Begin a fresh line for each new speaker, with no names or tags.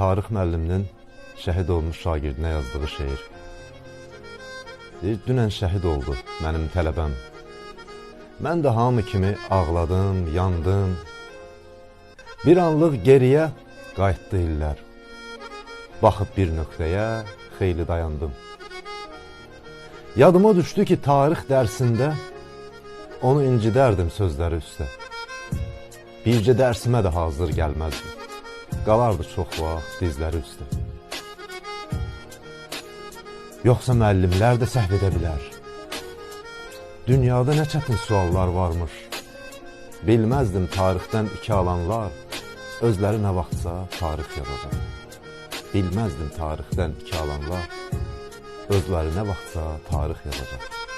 Tarix müəlliminin şəhid olmuş şagirdinə yazdığı şeir. Deyir, dünən şəhid oldu mənim tələbəm. Mən də hamı kimi ağladım, yandım. Bir anlıq geriyə qayıtdı illər. Baxıb bir nöqtəyə xeyli dayandım. Yadıma düşdü ki, tarix dərsində onu incidərdim sözləri üstə. Bircə dərsimə də hazır gəlməzdi. Qalardı çox vaxt dizləri üstə. Yoxsa müəllimlər də səhv edə bilər. Dünyada nə çətin suallar varmış. Bilməzdim tarixdən iki alanlar özləri nə vaxtsa tarix yazacaq. Bilməzdim tarixdən iki alanlar özləri nə vaxtsa tarix yazacaq.